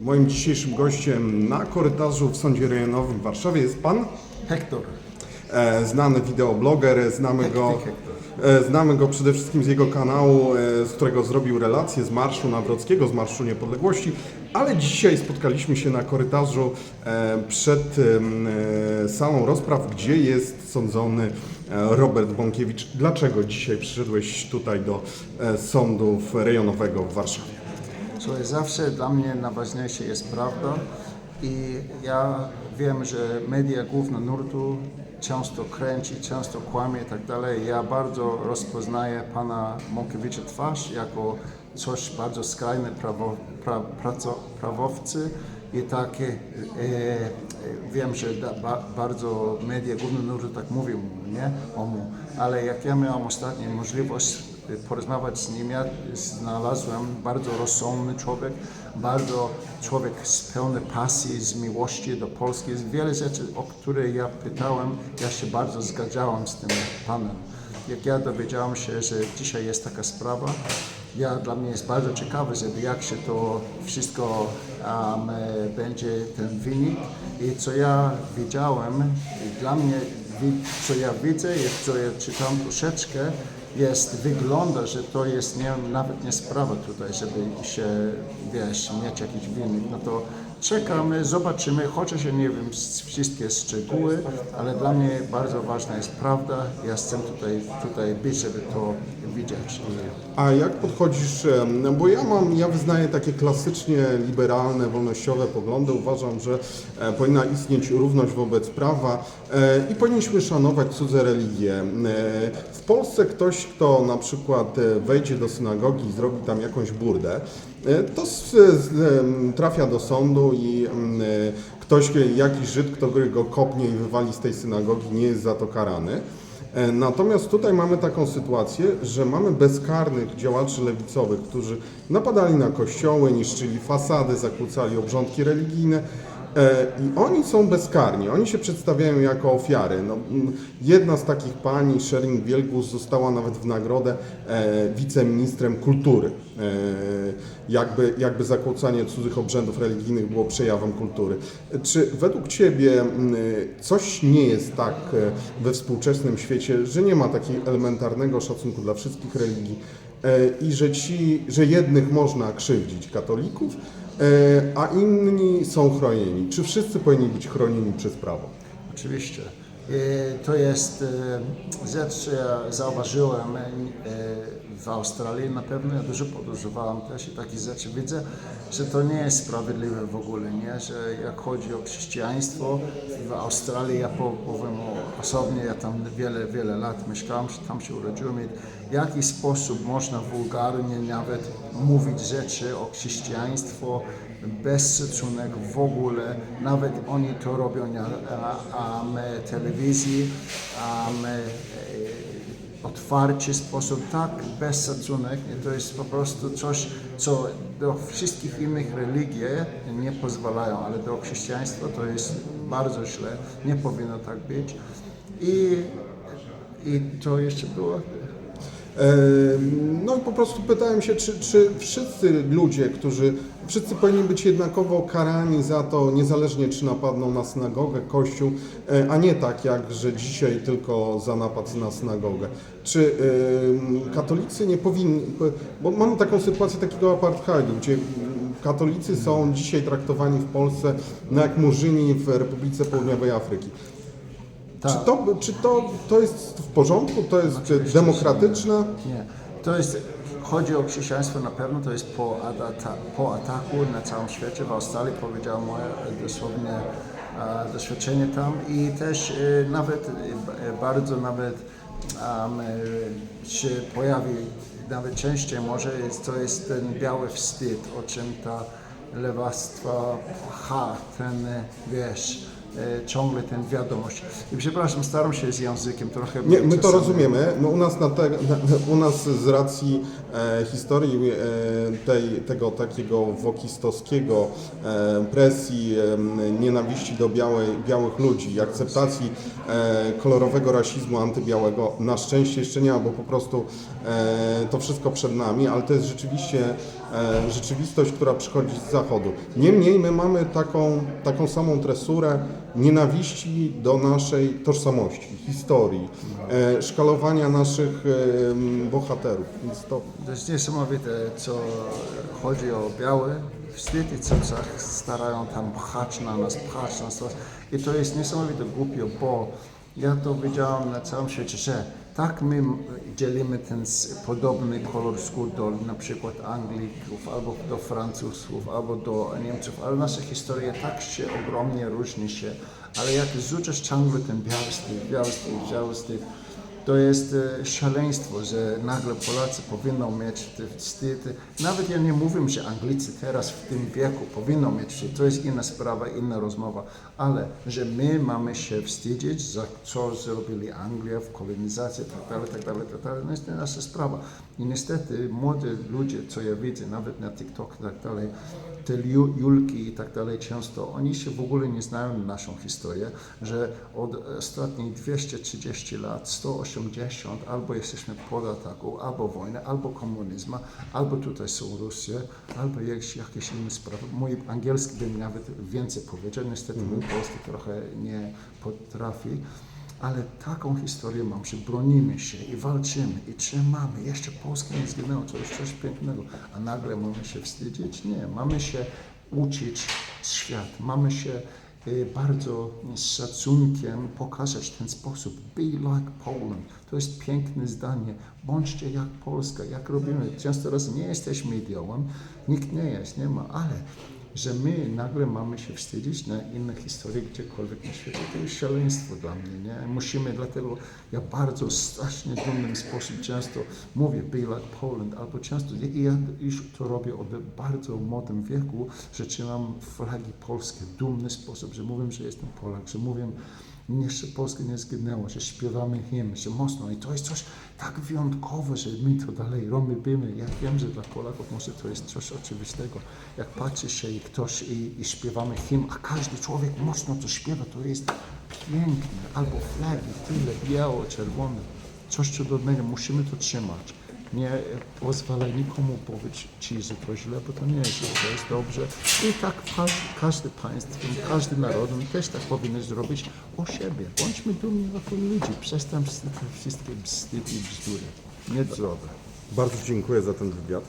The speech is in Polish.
Moim dzisiejszym gościem na korytarzu w Sądzie Rejonowym w Warszawie jest pan, Hektor. e, znany wideobloger, znamy go, e, znamy go przede wszystkim z jego kanału, e, z którego zrobił relację z Marszu Nawrockiego, z Marszu Niepodległości, ale dzisiaj spotkaliśmy się na korytarzu e, przed e, salą rozpraw, gdzie jest sądzony e, Robert Bąkiewicz. Dlaczego dzisiaj przyszedłeś tutaj do e, Sądu Rejonowego w Warszawie? Słuchaj, zawsze dla mnie najważniejsze jest prawda i ja wiem, że media główne nurtu często kręci, często kłamie i tak dalej. Ja bardzo rozpoznaję pana Mąkiewicza twarz jako coś bardzo skrajne prawo, pra, praco, prawowcy i takie e, e, wiem, że da, ba, bardzo media główne nurtu tak mówią nie? o mu, ale jak ja miałem ostatnio możliwość porozmawiać z nim. Ja znalazłem bardzo rozsądny człowiek, bardzo człowiek z pełnej pasji, z miłości do Polski. Jest wiele rzeczy, o które ja pytałem, ja się bardzo zgadzałem z tym panem. Jak ja dowiedziałem się, że dzisiaj jest taka sprawa, ja, dla mnie jest bardzo ciekawe, żeby jak się to wszystko um, będzie ten wynik i co ja widziałem, dla mnie co ja widzę co ja czytam troszeczkę, jest, wygląda, że to jest nie, nawet nie sprawa tutaj, żeby się, wiesz, mieć jakiś wynik, no to czekamy, zobaczymy, chociaż ja nie wiem wszystkie szczegóły, ale dla mnie bardzo ważna jest prawda, ja chcę tutaj, tutaj być, żeby to widzieć. A jak podchodzisz, no bo ja mam, ja wyznaję takie klasycznie liberalne, wolnościowe poglądy. Uważam, że e, powinna istnieć równość wobec prawa e, i powinniśmy szanować cudze religie. E, w Polsce ktoś, kto na przykład wejdzie do synagogi i zrobi tam jakąś burdę, to trafia do sądu i em, e, ktoś, jakiś Żyd, który go kopnie i wywali z tej synagogi, nie jest za to karany. E, Natomiast tutaj mamy taką sytuację, że mamy bezkarnych działaczy lewicowych, którzy napadali na kościoły, niszczyli fasady, zakłócali obrządki religijne. E, I oni są bezkarni, oni się przedstawiają jako ofiary. No, jedna z takich pani, Sherin Wielgus, została nawet w nagrodę e, wiceministrem kultury. E, jakby, jakby zakłócanie cudzych obrzędów religijnych było przejawem kultury. Czy według Ciebie coś nie jest tak we współczesnym świecie, że nie ma takiego elementarnego szacunku dla wszystkich religii i że, ci, że jednych można krzywdzić, katolików, e, a inni są chronieni? Czy wszyscy powinni być chronieni przez prawo? Oczywiście. I to jest e, rzecz, ja zauważyłem e, w Australii na pewno. Ja dużo podróżowałem też i takie rzeczy widzę, że to nie jest sprawiedliwe w ogóle, nie? że jak chodzi o chrześcijaństwo w Australii, ja po- powiem osobnie, ja tam wiele, wiele lat mieszkałem, tam się urodziłem i w jaki sposób można wulgarnie nawet mówić rzeczy o chrześcijaństwo, bez szacunek w ogóle, nawet oni to robią na a, um, telewizji, um, e, otwarcie sposób, tak, bez szacunek. To jest po prostu coś, co do wszystkich innych religii nie pozwalają, ale do chrześcijaństwa to jest bardzo źle, nie powinno tak być. I, i to jeszcze było No i po prostu pytałem się, czy, czy wszyscy ludzie, którzy, wszyscy powinni być jednakowo karani za to, niezależnie czy napadną na synagogę, kościół, e, a nie tak jak, że dzisiaj tylko za napad na synagogę. Czy katolicy nie powinni, bo mamy taką sytuację takiego apartheidu, gdzie katolicy są dzisiaj traktowani w Polsce no jak murzyni w Republice Południowej Afryki. Tak. Czy, to, czy to, to jest w porządku, to jest Oczywiście, demokratyczne? Nie. To jest, chodzi o chrześcijaństwo na pewno, to jest po, po ataku na całym świecie. W Australii powiedział moje dosłownie e, doświadczenie tam i też e, nawet e, bardzo nawet um, e, się pojawi nawet częściej może jest, to jest ten biały wstyd, o czym ta lewactwa pcha, ten e, wiesz, e, ciągle ten wiadomość. I przepraszam, staram się z językiem trochę. Nie, my to rozumiemy. No u, nas na te, na, u nas z racji e, historii e, tej, tego takiego wokistowskiego e, presji, e, nienawiści do białej, białych ludzi, akceptacji e, kolorowego rasizmu antybiałego na szczęście jeszcze nie ma, bo po prostu e, to wszystko przed nami, ale to jest rzeczywiście e, rzeczywistość, która przychodzi z zachodu. Niemniej my mamy taką, taką samą tresurę nienawiści do naszej tożsamości, historii, e, szkalowania naszych e, bohaterów. Więc to To jest niesamowite, co chodzi o biały wstyd i co starają tam pchać na nas, pchać nas. I to jest niesamowite głupio, bo ja to widziałem na całym świecie, że tak my dzielimy ten podobny kolor skór do na przykład Anglików, albo do Francuzów, albo do Niemców, ale nasze historie tak się ogromnie różni się, ale jak rzucasz ciągle ten biały wstyd, biały wstyd, biały wstyd, to jest e, szaleństwo, że nagle Polacy powinną mieć te wstyd. Nawet ja nie mówię, że Anglicy teraz w tym wieku powinną mieć wstyd. To jest inna sprawa, inna rozmowa. Ale że my mamy się wstydzić za co zrobili Anglia w kolonizacji, tak dalej, tak dalej, tak dalej, no jest to nasza sprawa. I niestety młodzi ludzie, co ja widzę, nawet na TikTok tak dalej, te Ju- Julki i tak dalej często, oni się w ogóle nie znają na naszą historię, że od ostatnich 230 lat, 180, albo jesteśmy pod ataku, albo wojna, albo komunizm, albo tutaj są Rosje, albo jakieś, jakieś inne sprawy. Mój angielski bym nawet więcej powiedział, niestety mój polski trochę nie potrafi. Ale taką historię mam, że bronimy się i walczymy i trzymamy. Jeszcze Polska nie zginęła, to jest coś pięknego. A nagle mamy się wstydzić? Nie, mamy się uczyć świat. Mamy się bardzo z szacunkiem pokazać ten sposób. Be like Poland. To jest piękne zdanie. Bądźcie jak Polska, jak robimy. Często razy nie jesteśmy ideałem, nikt nie jest, nie ma, ale że my nagle mamy się wstydzić na inne historie gdziekolwiek na świecie, to jest szaleństwo dla mnie, nie? Musimy, dlatego ja bardzo strasznie dumnym sposób często mówię be like Poland, albo często, i ja już to robię od bardzo młodym wieku, że trzymam flagi polskie w dumny sposób, że mówię, że jestem Polak, że mówię, jeszcze Polska nie zginęła, że śpiewamy hymn, że mocno i to jest coś tak wyjątkowe, że my to dalej robimy. Ja wiem, że dla Polaków może to jest coś oczywistego. Jak patrzy się i ktoś i, i śpiewamy hymn, a każdy człowiek mocno to śpiewa, to jest piękne. Albo flagi, tyle, biało, czerwone. Coś cudownego, musimy to trzymać. Nie pozwalaj nikomu powiedzieć ci, że to źle, bo to nie jest źle, to jest dobrze. I tak każdy, państwo, każdy naród też tak powinien zrobić o siebie. Bądźmy dumni jako ludzi, przestań wszystkie bzdyki i bzdury. Niezdrowe. bardzo dziękuję za ten wywiad.